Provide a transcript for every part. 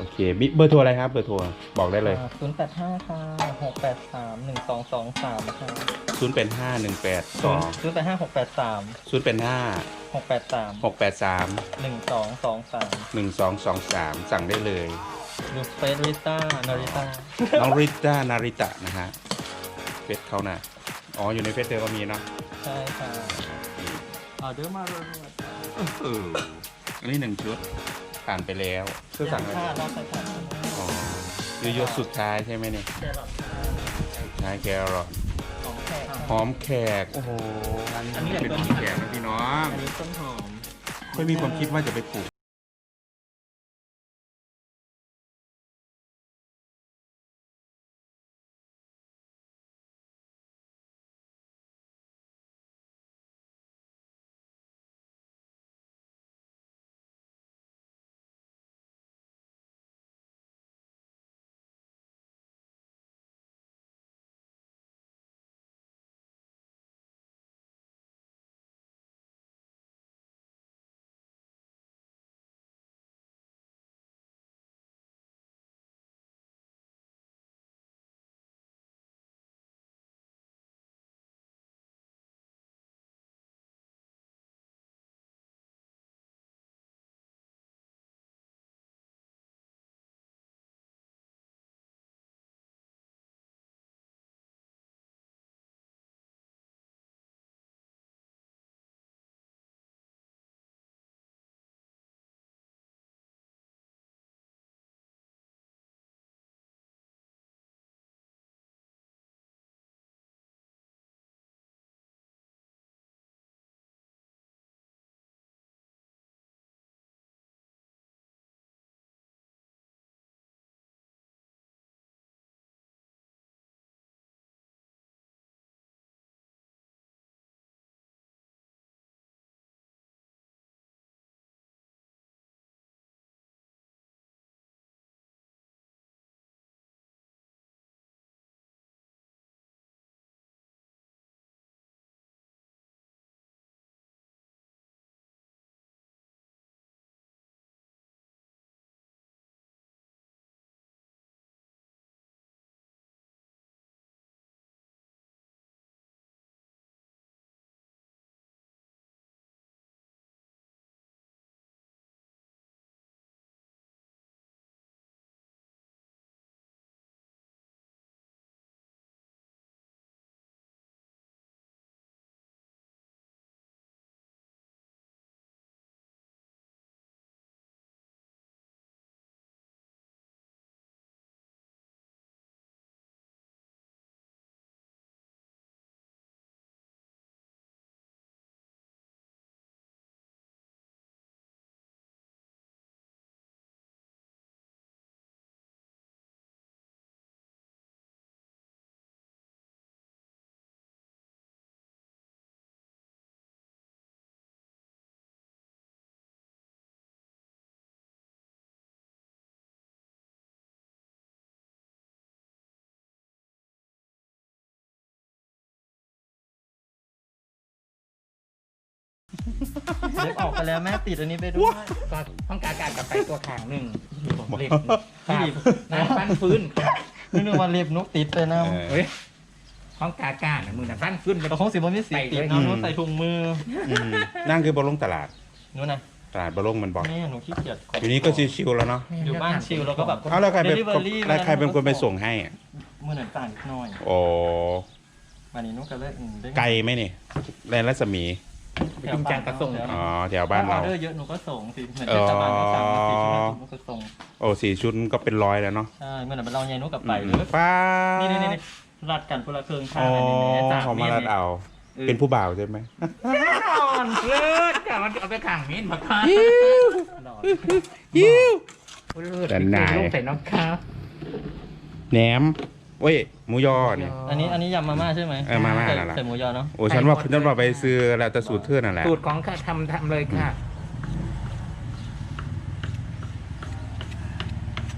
โอเคมีเบอร์โทรอะไรครับ เบอร์โทรบอกได้เลย ศูนย์แปดห้าค่ะหกแปดสามหนึ่งสองสองสามค่ะ0เป็น5 1 8ศูนย์แปดห้าหกแปดสาม2 0เป็นหกแปดสาม5 6 8 3 หนึ่งสองสองสาม1 2 2 3 สั่งได้เลย ดูเฟสริต้านาริต้าน้องริต้านาริตะนะฮะเฟซเขาน่ะ อ๋อ อยู่ในเฟซเธอก็มีเนาะใช่ค่ะออเดอร์มาเรื่อยเอออันนี้หนึ่งชุด ผ่านไปแล้วๆเพื่อสั่งอะไรค่ะเราใส่ผักอ๋อยูโยสุดท้ายใช่ไหมเนี่ยแครอทท้ายแครอทของแขกหอมแขกโอ้โหร้านนี้อันนี้เป็นแหละหอมแขกนะพี่น้องอันนี้ต้นหอมไม่มีความคิดว่าจะไปปลูก เล็บออกไปแล้วแม่ติดอันนี้ไปด้วยก็ต้องการการกลับไปตัวขางหนึ่งเล็บพี่ดิบน้ำฟันฟื้นนี่นึกว่าเล็บนุกติดไปนะเออเฮ้ยต้องการการน่ะมือน่ะฟันฟื้นไปแต่คงสิบวันที่สี่ติดเนาะนุ้ใส่ถุงมืออืมนั่งคือบอลลงตลาดนู้นนะตลาดบอลลงมันบอกแม่หนูขี้เกียจขอยู่นี้ก็ชิวๆแล้วเนาะอยู่บ้านชิลแล้วก็แบบเอาแล้วใครเป็น Delivery แล้วใครเป็นคนไปส่งให้อะมือหนึ่งต่างหน่อยโอ้วันนี้นุกก็เลยอืมได้ไกลไหมนี่แลนรัศมี ไปกินจานกระส่งอ๋อแถวบ้านออเราเดอร์เยอะหนูก็ส่งสิเหมือนเทศบาลก็สั่งมาสี่ชุดห้าชุดหนูก็ส่งโอ้สี่ชุดก็เป็นร้อยแล้วเนาะใช่เมื่อไหร่เราใหญ่นุกกับไปหรือป้านี่นี่นี่นี่รัดกันพละเครื่องข้าอ๋งออันนี้แม่จากเขามารัดเอาออเป็นผู้บ่าวใช่ไหมอ่อนเลิศค่ะมันเอาไปขังมิ้นมาค่ะหล่อยิ้วเลิศแต่ไหนลูกใส่น้องข้าวแหนม เว้ยหมูยอเนี่ยอันนี้อันนี้ยำมาม่าใช่ไหมเออมาม่าใส่นั่นแหละ ใส่หมูยอเนาะโอ้ฉันว่าฉันว่าไปซื้อแล้วแต่สูตรเทื่อนนั่นแหละ สูตรของข้าทำทำเลยค่ะ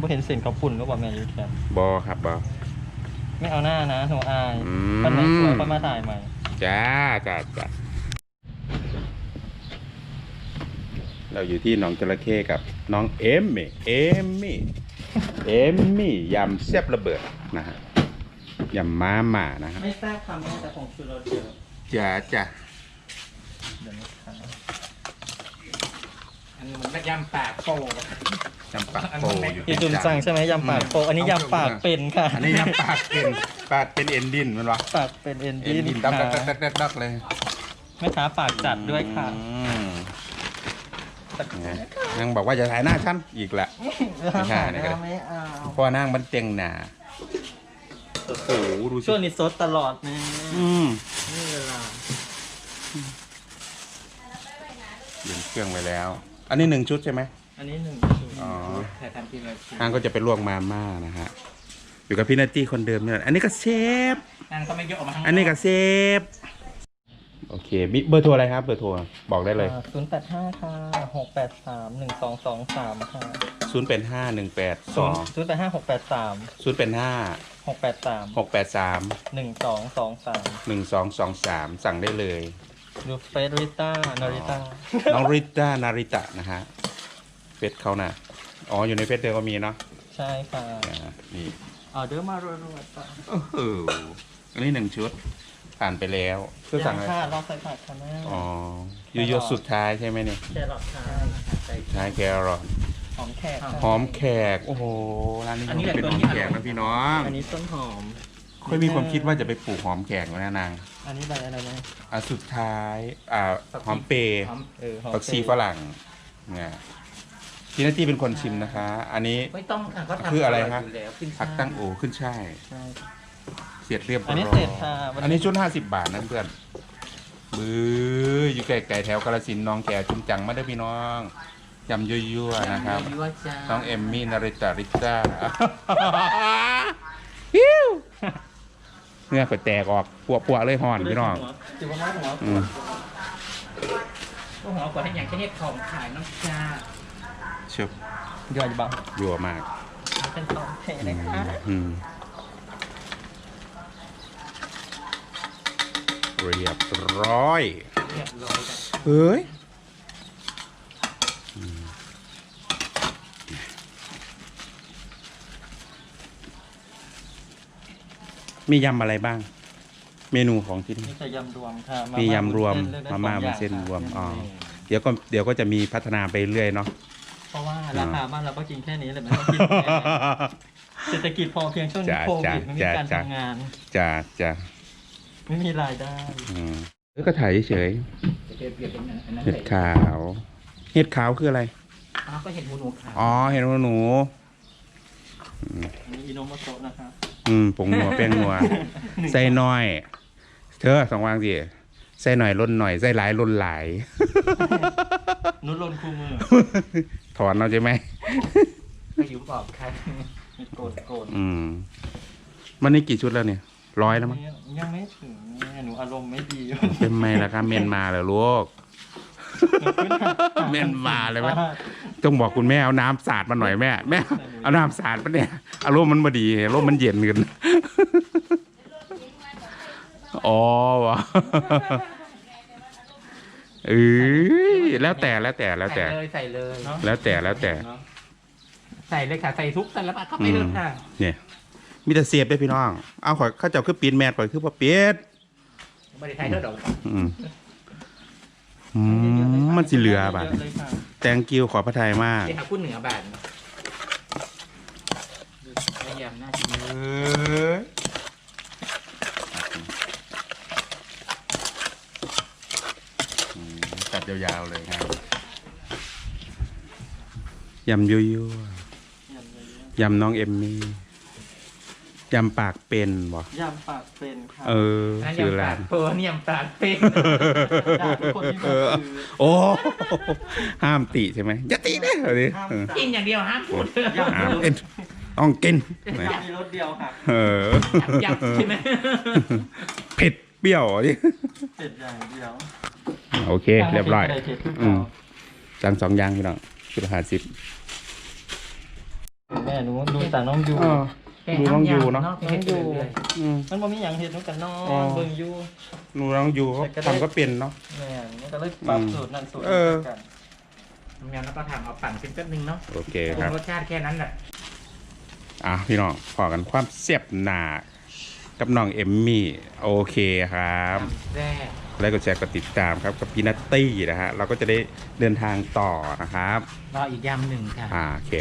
บ่เห็นเส้นข้าวปุ่นก็บอกแม่อยูแคปบอครับบอ ไม่เอาหน้านะหนูอายอืมวันไหนสวยค่อยมาถ่ายใหม่ จ้าจ้าจ้าเราอยู่ที่หนองจระเข้กับน้องเอมมี่เอมมี่เอมมี่ยำแซ่บระเบิดนะฮะ ยำม้าหมานะฮะไม่ทราบคำแม่แต่ผงชูรสเยอะจ้าจ้าเดี๋ยวนะคะอันนี้มันก็ยำปากโป่ยำปากโปอยู่พี่จุนสั่งใช่ไหมยำปากโปอันนี้ยำปากเป็นค่ะ อันนี้ยำปากเป็นปากเป็นเอ็นดินมันวะปากเป็นเอ็นเอ็นดิดินนดักค่ะดักดักดักดักเลยแม่ค้าปากจัดด้วยค่ะ อืมไงยังบอกว่าจะถ่ายหน้าฉันอีกแหละ ไม่ใช่นะครัไม่เอาเพราะว่านั่งมันเต็งหนา โอ้โหดูสิช่วงนี้ซดตลอดนะอืมนี่เวลาเปลี่ยนเครื่องไปแล้ว อันนี้หนึ่งชุดใช่ไหม อันนี้หนึ่งชุดอ๋อแต่ทำกินเลยทางก็จะไปลวกมาม่านะฮะอยู่กับพี่นาตี้คนเดิมเนี่ยอันนี้ก็เชฟนั่นก็ไม่ยกออกมาข้างอันนี้ก็เชฟโอเคมีเบอร์โทรอะไรครับ เบอร์โทรบอกได้เลย ศูนย์แปดห้าค่ะหกแปดสามหนึ่งสองสองสามค่ะ0 8 5 1 8 2ศูนย์แปดห้าหกแปดสาม0 8 5 หกแปดสาม6 8 3 หนึ่งสองสองสาม1 2 2 3 สั่งได้เลย ดูเฟซริต้านาริต้าน้องริต้านาริตะนะฮะเฟซเขาน่ะ อ๋อ อยู่ในเฟซเธอก็มีเนาะใช่ค่ะอ่านี่ออเดอร์มารัวๆจ้ะโอ้โหอันนี้หนึ่งชุด ผ่านไปแล้วเพื่อสั่งยัอะไร ค่ะรอใส่ผักค่ะแม่อ๋อยูโยสุดท้ายใช่ไหมเนี่ยแครอทค่ะสุดท้ายแครอท หอมแขกค่ะหอมแขก โอ้โห ร้านนี้ผมเป็นหอมแขกนะพี่น้องอันนี้ต้นหอมค่อยมีความคิดว่าจะไปปลูกหอมแขกไว้นะนาง อันนี้ใบอะไรนะอะสุดท้าย อ่า หอมเปรย์หอมเออหอมผักชีฝรั่ง เนี่ยพี่นาตี้เป็นคนชิมนะคะ อันนี้ไม่ต้องค่ะเขาทำคืออะไรฮะยู่แล้วขึ้นผักตั้งโอขึ้นช่ายใช่เสร็จเรียบร้อยอันนี้เสร็จค่ะวันนี้อันนี้ชุดห้าสิบบาทนะเพื่อนมืออยู่ไกลๆแถวกาลสินธุ์น้องแก่จุมจังมาได้อพี่น้อง ยำยั่วๆนะครับ ยั่วจ้าน้องเอมมี่นาริตาริต้าฮิวเงื่อข่อยแตกออกปวกปวกๆเลยห่อนพี่น้องจิบว่าหัวอืมพวกหัวกดให้อย่างเช่นนี้ของขายน้องจ้าเชิบเดือดบ้างยั่วมาก เป็นหอมแขกนะคะอืมเรียบร้อย เรียบร้อยจ้ะเฮ้ย มียำอะไรบ้าง เมนูของที่นี่มีแต่ยำรวมค่ะมียำรวมเลือกได้มาม่าสองอย่งเส้นรวมค่ะอ๋อเดี๋ยวก็เดี๋ยวก็จะมีพัฒนาไปเรื่อยเนาะเพราะว่าราคาบ้านเราก็กินแค่นี้แหละไม่ต้องกินแพงเศรษฐกิจพอเพียงช่วงนี้จ้ะโควิดจ้ะไม่มีจ้ะการจ้ะทำงานจะจะไม่มีรายได้อืมแล้วก็ถ่ายเฉยจะเปลี่ยนเป็นอันนั้นๆเห็ดเลยขาว เห็ดขาวคืออะไรอ้าวก็เห็นหมูหนูขาวอ๋อเห็ดว่าหนูอันนี้อิโนโมโตะนะคะ อืมผงนัวแป้งนัว ใส่น้อย เธอสองวางสิใส่หน่อยล้นหน่อยใส่หลายล้นหลาย นุชลนคูมือถอนเอาใช่ไหมก็อยู่บอกใครมีโกรธโกรธอืม มันนี่กี่ชุดแล้วเนี่ยร้อยแล้วมั้งยังไม่ถึงเนี่ยหนูอารมณ์ไม่ดีเป็นไงล่ะครับเมียนมาเหรอลูก เมียนมาเลยไหมต้องบอกคุณแม่เอาน้ำสาดมาหน่อยแม่ แม่เอาน้ำสาดมาเนี่ยอารมณ์มันมาดีอารมณ์มันเย็นกันอ๋อวะเอ้ยแล้วแต่แล้วแต่แล้วแต่ ใส่เลยใส่เลยเนาะแล้วแต่แล้วแต่เนาะใส่เลยค่ะ ใส่ทุกสารพัดเข้าไปเลยค่ะ เนี่ยมีแต่เสียบได้อพี่น้อง เอาข่อยเข้าเจ้าคือปีนแมทข่อยคือพ่อเปียดบริไทยเท่าดอก อืม อืมมันสิเหลือบัดเยะเลยค่ะแตงกิวขอพระทัยมาก เดี๋ยวหากุ้นเหนือบาทพยายามน่ากินเอออืมตัดยาวๆเลยครับยำยั่วยั่วๆยำน้องเอมมี่ ยำปากเป็นบ่ยำปากเป็นค่ะเออนั่นชื่อยำร้าปานกเปิดนี่ยำปากเป็นด่าทุกคนที่มาเออซื้อโอ้ห้ามติใช่ไหมอย่าตินะเอาดิห้ามเออกินอย่างเดียวห้ามพูดห้ามกินต้องกินยำมีรสเดียวค่ะเออยับใช่ไหมเผ็ดเปรี้ยวดิเจ็ดอย่างเดียวโอเค เรียบร้อยะไเผ็ดขึ้นอืเปล่ามสั่งสองอย่างพี่น้องชุดละห้าสิบแม่หนูดูแต่น้องยู ดูน้องยูเนาะ น้องยูอืม มันบ่มีอย่างเห็ดหนูกันนออ๋อ นเบิ่งยูหนูน้องยูเขาแต่ก็ได้ ทำก็เป็นเนาะ แม่มันก็เลยปรับอืมสูตรนั่นสูตรเออกันทำงานแล้วก็ทำเอาปั่นเป็นแป๊บนึงเนาะโอเคปรุครังบรสชาติแค่นั้นแหละอะพี่น้องพอกันความเสียบหนากับน้องเอมมี่ โอเคครับแรกแล้วก็แชร์กดติดตามครับกับพี่นัตตี้นะฮะเราก็จะได้เดินทางต่อนะครับ รออีกยำหนึ่งค่ะ อ่าโอเค